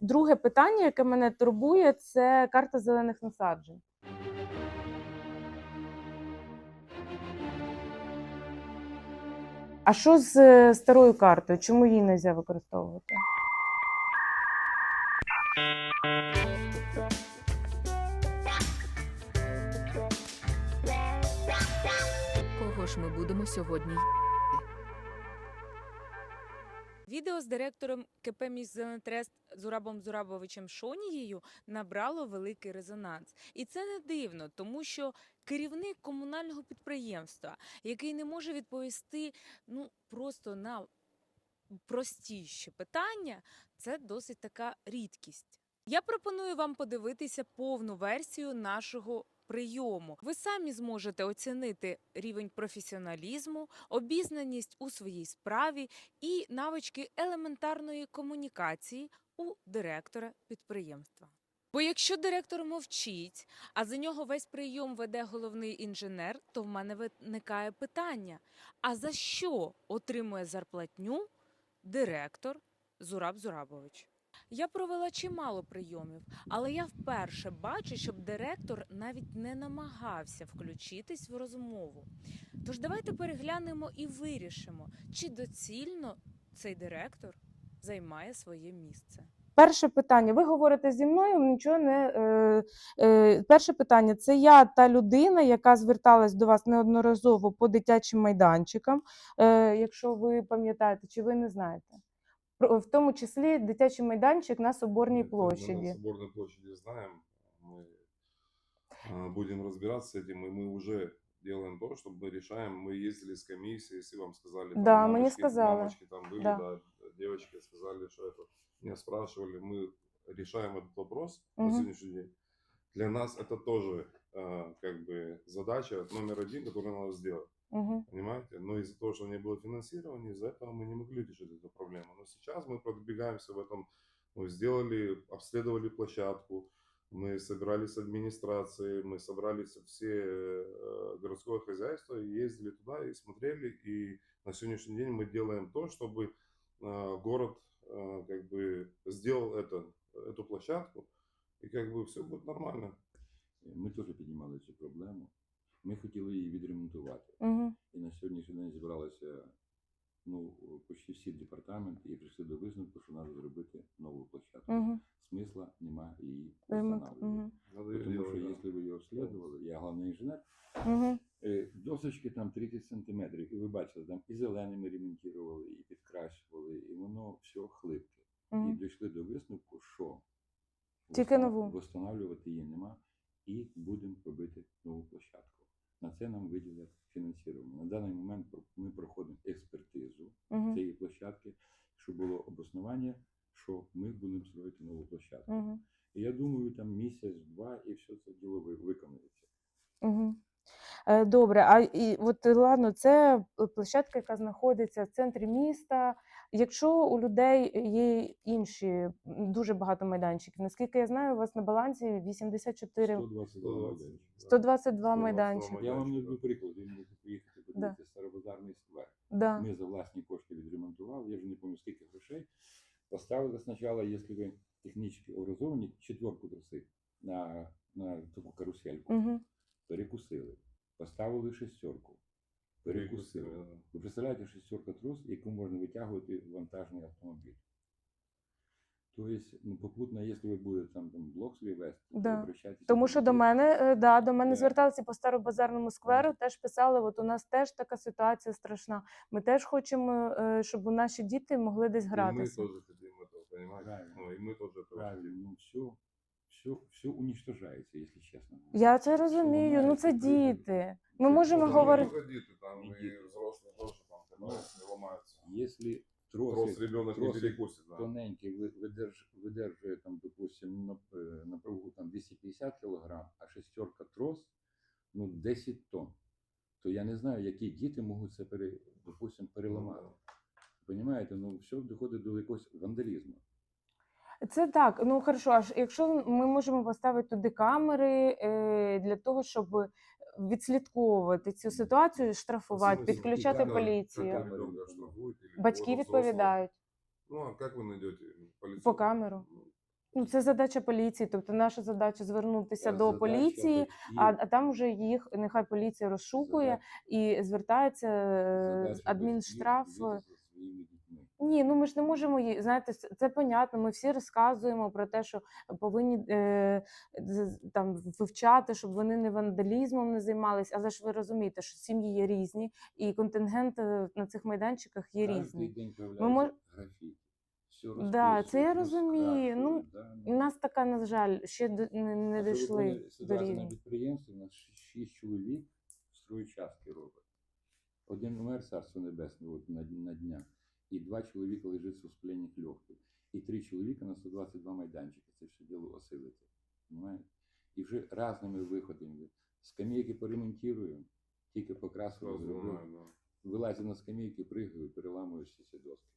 Друге питання, яке мене турбує, це карта зелених насаджень. А що з е, старою картою? Чому її не можна використовувати? Кого ж ми будемо сьогодні? Відео з директором КП «Міськзеленотрест» Зурабом Зурабовичем Шонією набрало великий резонанс. І це не дивно, тому що керівник комунального підприємства, який не може відповісти ну, просто на простіші питання, це досить така рідкість. Я пропоную вам подивитися повну версію нашого прийому. Ви самі зможете оцінити рівень професіоналізму, обізнаність у своїй справі і навички елементарної комунікації у директора підприємства. Бо якщо директор мовчить, а за нього весь прийом веде головний інженер, то в мене виникає питання: а за що отримує зарплатню директор Зураб Зурабович? Я провела чимало прийомів, але я вперше бачу, щоб директор навіть не намагався включитись в розмову. Тож давайте переглянемо і вирішимо, чи доцільно цей директор займає своє місце. Перше питання. Ви говорите зі мною, нічого не е, е, перше питання. Це я та людина, яка зверталась до вас неодноразово по дитячим майданчикам. Е, якщо ви пам'ятаєте, чи ви не знаєте? Про- В тому числі дитячий майданчик на Соборній Мы площаді. На Соборной площади знаем, мы а, будем разбираться с этим, и мы уже делаем то, что мы решаем. Мы ездили с комиссией, если вам сказали, там, Да, мне мамочки, сказали. мамочки там были, Да. да. девочки сказали, что это, меня спрашивали, мы решаем этот вопрос на Мгм. сегодняшний день. Для нас это тоже а, как бы задача номер один, которую надо сделать. Угу. Понимаете? Но из-за того, что не было финансирования, из-за этого мы не могли решить эту проблему. Но сейчас мы продвигаемся в этом. Мы сделали, обследовали площадку, мы собирались с администрацией, мы собрались все э, городское хозяйство, и ездили туда и смотрели. И на сегодняшний день мы делаем то, чтобы э, город э, как бы сделал это, эту площадку, и как бы все будет нормально. Ми теж піднімали цю проблему. Ми хотіли її відремонтувати. Угу. І на сьогоднішній день зібралися ну, почти всі департаменти і прийшли до висновку, що треба зробити нову площадку. Угу. Смисла немає її встановлювати. Угу. Тому що якщо ви її обслідували, я головний інженер, Угу. досочки там 30 сантиметрів, і ви бачили, там і зеленими ремонтували, і підкрашували, і воно все хлипке. І Угу. дійшли до висновку, що Тільки нову. Встановлювати її нема, і будемо робити нову площадку. На це нам виділять фінансування. На даний момент ми проходимо експертизу Угу. цієї площадки, щоб було обоснування, що ми будемо строїти нову площадку. Угу. І я думаю, там місяць-два і все це діло ви- виконається. Угу. Е, Добре, а і от ладно, це площадка, яка знаходиться в центрі міста. Якщо у людей є інші дуже багато майданчиків, наскільки я знаю, у вас на балансі 84, 122 майданчики. 122 122 майданчики. Я вам наведу приклад, ви можете поїхати подивитися старобазарний сквер. Да. Ми за власні кошти відремонтували, я вже не пам'ятаю скільки грошей. Поставили спочатку, якщо ви технічно образовані, четверку троси на, на таку карусельку. Угу. Перекусили. Поставили шестерку Перекусили. Перекусили, да. Ви представляєте шестерка трос, яку можна витягувати вантажний автомобіль. Тобто, ну, попутно, якщо ви будете там, там блок свій вести, то Да. обращайтеся Тому до що до людей. мене, е, да, до мене Да. зверталися по старобазарному скверу, теж писали, от у нас теж така ситуація страшна. Ми теж хочемо, е, щоб наші діти могли десь И мы гратися. тоже хотим этого, понимаете? Правильно. Ну, и мы тоже этого Правильно, хотим. ну все, все, все уничтожається, якщо чесно. Я це розумію. Ну це діти. Ми Це можемо Ну, там не говорити. дети, там и дети. взрослые тоже там катаются, ломаются. Якщо Трос троси, ребенок не троси перекусит, да. тоненький ви- видерж, видержує там, допустим, на, е, напругу там 250 кг, а шестерка трос ну 10 тонн, то я не знаю, які діти можуть це пере, допустим, переламати. Понімаєте, ну все доходить до якогось вандалізму. Це так. Ну хорошо, аж якщо ми можемо поставити туди камери е, для того, щоб відслідковувати цю ситуацію, штрафувати, Смысл? підключати поліцію. Батьки відповідають Ну, а как вы найдете полицию? по камеру. Ну, Ну, це задача поліції. Тобто наша задача звернутися до задача поліції, а, а там вже їх нехай поліція розшукує задача- і звертається е, задача адмінштраф. батьків зі своїми. Ні, ну ми ж не можемо її, знаєте, це- понятно. Ми всі розказуємо про те, що повинні е, там вивчати, щоб вони не вандалізмом не займались. Але ж ви розумієте, що сім'ї є різні, і контингент е, на цих майданчиках є різний. день мож-. Все Да, це я розумію. Ну, да, У нас така, на жаль, ще д- не, не дійшли до рівня. на підприємстві у нас шість чоловік стройчастки робить. Один умер царство небесне от, на, на днях, і два чоловіка лежать з воспаленням легких. І три чоловіка на 122 майданчики. Це все діло осилити. Понимаєте? І вже різними виходами. Скамейки поремонтуємо, тільки покрасили, Сразу да. Вилазять на скамейки, пригаю, переламуєш всі ці доски.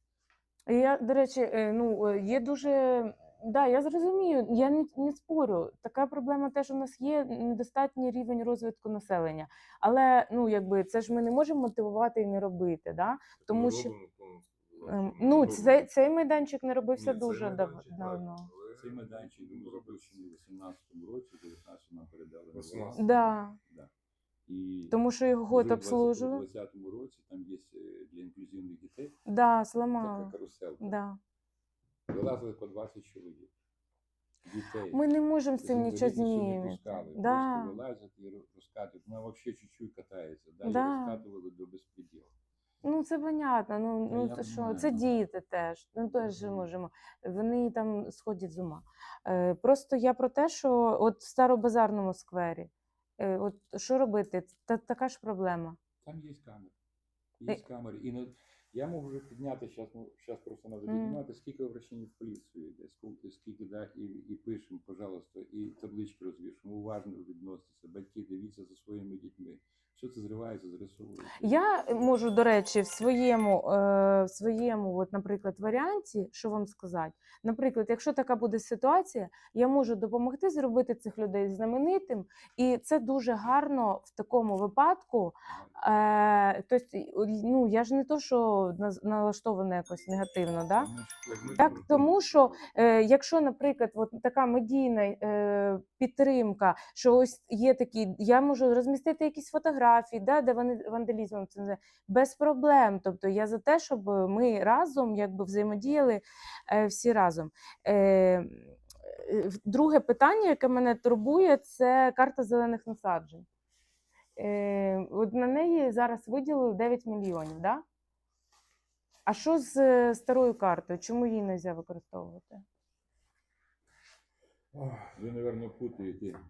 Я, до речі, е, ну е, є дуже. Да, я зрозумію, я не, не спорю. Така проблема теж у нас є недостатній рівень розвитку населення. Але ну якби це ж ми не можемо мотивувати і не робити. Да? Тому ми що, робимо да, Ем, Ну, цей, цей майданчик не робився Ні, дуже дав- майданчик, давно. Цей майданчик був запущений у 18-му році, 19 нам передали. на 18. баланс. Да. Да. І Тому що його в обслужили. 20-му році там є е, для інклюзивних дітей Да, така зламали. каруселка. Да. Вилазили по 20 чоловік. Дітей. Ми не можемо з цим нічого змінити. пускали. Да. Просто вилазять і розкатують. Вона взагалі чуть-чуть катається. Да? Да. І розкатували до безпреділу. Ну, це понятно. Ну, ну я що, це діти теж. Ну теж можемо. Вони там сходять з ума. Е, просто я про те, що от в старобазарному сквері, е, от що робити? Та така ж проблема. Там є камери. Є Е. камери. І на... я можу вже підняти, зараз щас просто треба піднімати, скільки обращень в поліцію йде, скільки, скільки да, і, і пишемо, пожалуйста, і таблички розвішуємо, уважно відноситися, батьки, дивіться за своїми дітьми. Все це зривається, зрисовується. Я можу, до речі, в своєму, е, в своєму, от, наприклад, варіанті, що вам сказати, наприклад, якщо така буде ситуація, я можу допомогти зробити цих людей знаменитим, і це дуже гарно в такому випадку. Тобто, ну я ж не то, що налаштована якось негативно, да? Так, тому що е, якщо, наприклад, от така медійна е, підтримка, що ось є такі, я можу розмістити якісь фотографії, да, де вони вандалізмом це не без проблем. Тобто я за те, щоб ми разом якби взаємодіяли е, всі разом. Е, друге питання, яке мене турбує, це карта зелених насаджень. Е, от на неї зараз виділили 9 мільйонів. Да? А що з е, старою картою? Чому її не можна використовувати? Ох, Ви, мабуть, путаєте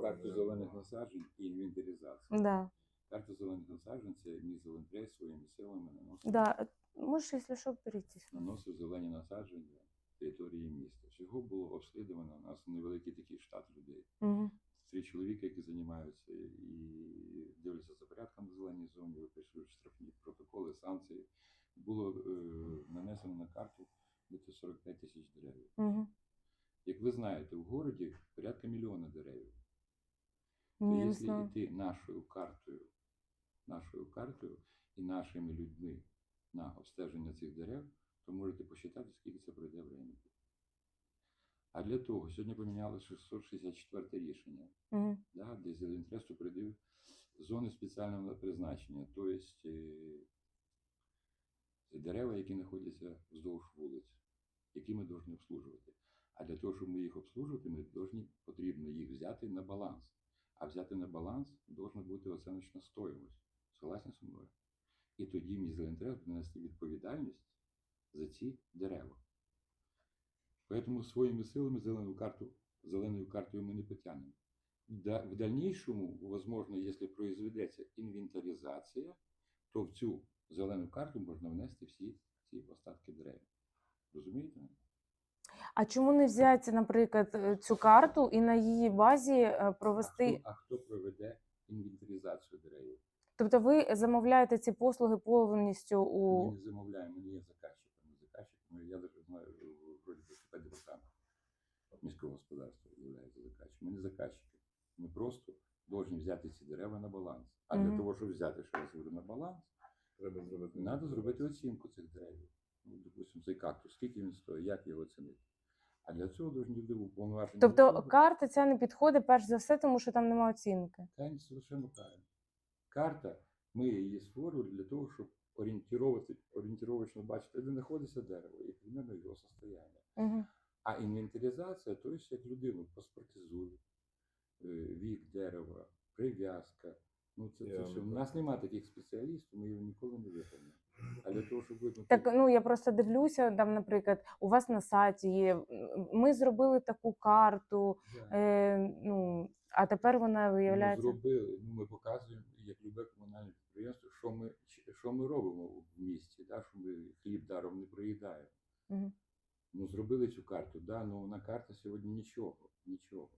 карту зелених насаджень і інвентаризацію. Да. Карта зелених насаджень це зелентрей своїми силами наносив, Да. Можеш, якщо що, перейти. наносив зелені насадження території міста. Всього було обслідувано у нас невеликий такий штат людей. Угу. Три чоловіка, які займаються і дивляться за порядком в зеленій зоні, виписують штрафні протоколи, санкції. Було е, нанесено на карту десь 45 тисяч дерев. Угу. Як ви знаєте, в городі порядка мільйона дерев. То якщо йти нашою картою, нашою картою і нашими людьми на обстеження цих дерев, то можете посчитати, скільки це пройде времени. А для того сьогодні поміняли 664 рішення, Угу. да, де Зелентресту придив зони спеціального призначення, тобто дерева, які знаходяться вздовж вулиць, які ми повинні обслужувати. А для того, щоб ми їх обслужувати, ми повинні, потрібно їх взяти на баланс. А взяти на баланс повинна бути оціночна стоїмость. Согласні зі мною? І тоді мій Зелентрес буде нести відповідальність за ці дерева. Поэтому своїми силами зелену карту, зеленою картою ми не потягнемо. В дальнейшему, возможно, если произведеться інвентаризація, то в цю зелену карту можна внести всі ці остатки дерев. Розумієте? А чому не взяти, наприклад, е, цю карту і на її базі е, А провести? хто, а хто проведе інвентаризацію дерев? Тобто ви замовляєте ці послуги повністю у. Ми не замовляємо, ми не є заказчиками. Заказчиками, я навіть знаю, в- вроді департамент міського господарства є заказчиком. Ми не заказчики. Ми просто повинні взяти ці дерева на баланс. А для того, щоб взяти, що я говорю, на баланс, Треба зробити. Треба зробити оцінку цих деревів. Ну, допустимо, цей кактус, скільки він стоїть, як його оцінити. А для цього повинні бути уповноважені. Тобто особи. карта ця не підходить перш за все, тому що там немає оцінки. Та совершенно правильно. Карта, ми її створювали для того, щоб орієнтувати, орієнтировочно бачити, де знаходиться дерево і примерно його состояння. Угу. А інвентаризація, то есть як людину паспортизують, е, вік дерева, прив'язка. Ну, це, це все. У нас немає таких спеціалістів, ми його ніколи не виконуємо. А для того, щоб видно, Так, ну я просто дивлюся, там, наприклад, у вас на сайті є. Ми зробили таку карту, Да. е, ну, а тепер вона Ми виявляється. зробили, ну, ми показуємо, як любе комунальне підприємство, що ми, що ми робимо в місті, да, що ми хліб даром не проїдаємо. Мгм. Ну, зробили цю карту, да, ну на карта сьогодні нічого, нічого.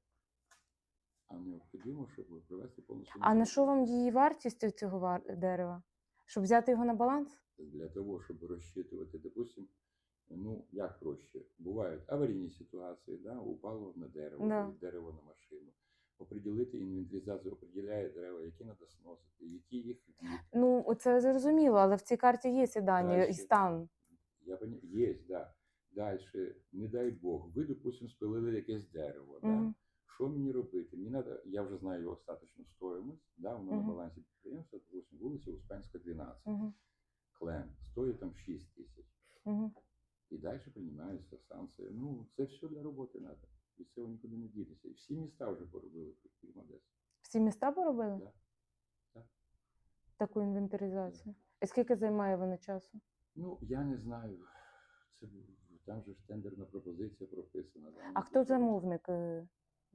А необхідно, щоб провести повністю. А на що вам її вартість цього дерева? Щоб взяти його на баланс? для того, щоб розчитувати, допустим, ну як проще, бувають аварійні ситуації, да, упало на дерево, Да. дерево на машину. Оприділити інвентаризацію, определяє дерева, які треба сносити, які їх вік. Ну, це зрозуміло, але в цій карті є ці дані і стан. Я поня... Є, да. Далі, не дай Бог, ви, допустим, спилили якесь дерево. Да? Що мені робити? Мені надо, я вже знаю його остаточну стоїмость, да, воно Мгм. на балансі підприємства, допустим, вулиця Успенська, 12. Мгм. Клен, стоїть там 6 тисяч. Мгм. І далі приймаються санкції. Ну, це все для роботи треба. І цього нікуди не ділися. І всі міста вже поробили, крім Одеси. Всі міста поробили? Да. Да. Таку інвентаризацію. І скільки займає вона часу? Ну, я не знаю. Це там же ж тендерна пропозиція прописана. да, А хто замовник?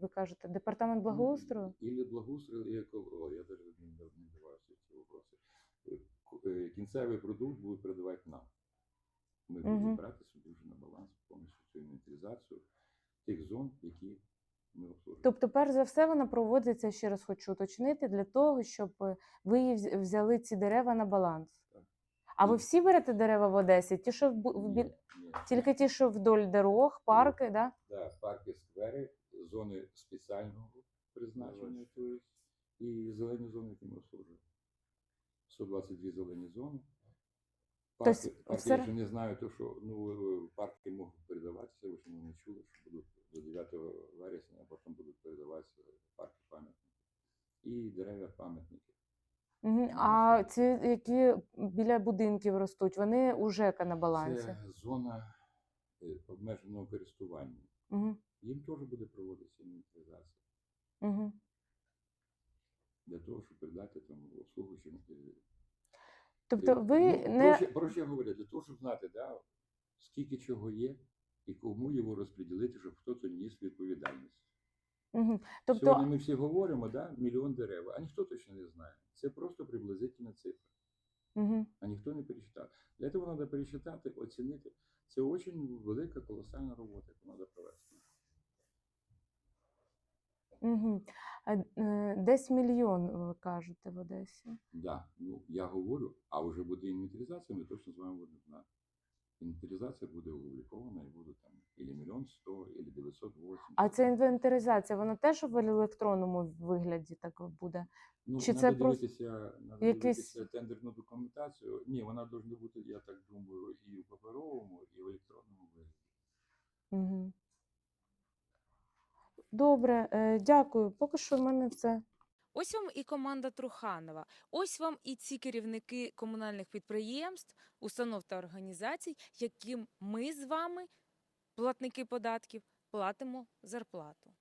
Ви кажете, департамент благоустрою? Или благоустрою, или еколого. Я даже не, не давався ці вопроси. Е, е, Кінцевий продукт будуть передавати нам. Ми будемо Мгм. брати собі вже на баланс повністю цю інвентаризацію тих зон, які ми обслужуємо. Тобто, перш за все, вона проводиться, ще раз хочу уточнити, для того, щоб ви її взяли ці дерева на баланс. Так. А ви всі берете дерева в Одесі? Ті, що в, Ні, ні. Тільки ті, що вдоль дорог, парки, да? Да, парки, сквери, зони спеціального призначення, то есть, і зелені зони, які ми обслужуємо. 122 зелені зони. Тобто Парки, парки все- я вже не знаю, то, що ну, е, парки можуть передаватися, ви ж не чули, що будуть до 9 вересня, а потім будуть передаватися парки пам'ятники. І дерева пам'ятники. А ці, які біля будинків ростуть, вони у ЖЕКа на балансі. Це зона е, обмеженого користування. Угу. Їм теж буде проводитися інвентаризація. Угу. для того, щоб передати там обслуговуючим. е, Тобто е, ви ну, не проще, проще говоря, для того, щоб знати, да, скільки чого є і кому його розподілити, щоб хтось ніс відповідальність. угу. тобто, Сьогодні ми всі говоримо, да, мільйон дерев, а ніхто точно не знає. Це просто приблизительна цифра, угу. а ніхто не пересчитав. Для цього треба пересчитати, оцінити. Це дуже велика, колосальна робота, яку треба провести. Угу. Десь мільйон, ви кажете, в Одесі. Да, ну я говорю, а вже буде інвентаризація, ми точно з вами будемо знати. Інвентаризація буде опублікована і буде там ілі мільйон сто, ілі 980. А ця інвентаризація, вона теж в електронному вигляді так буде? ну, чи це просто надо якийсь- дивитися тендерну документацію. Ні, вона повинна бути, я так думаю, і в паперовому, і в електронному вигляді. Угу. Добре, е, дякую. Поки що в мене все. Ось вам і команда Труханова. Ось вам і ці керівники комунальних підприємств, установ та організацій, яким ми з вами, платники податків, платимо зарплату.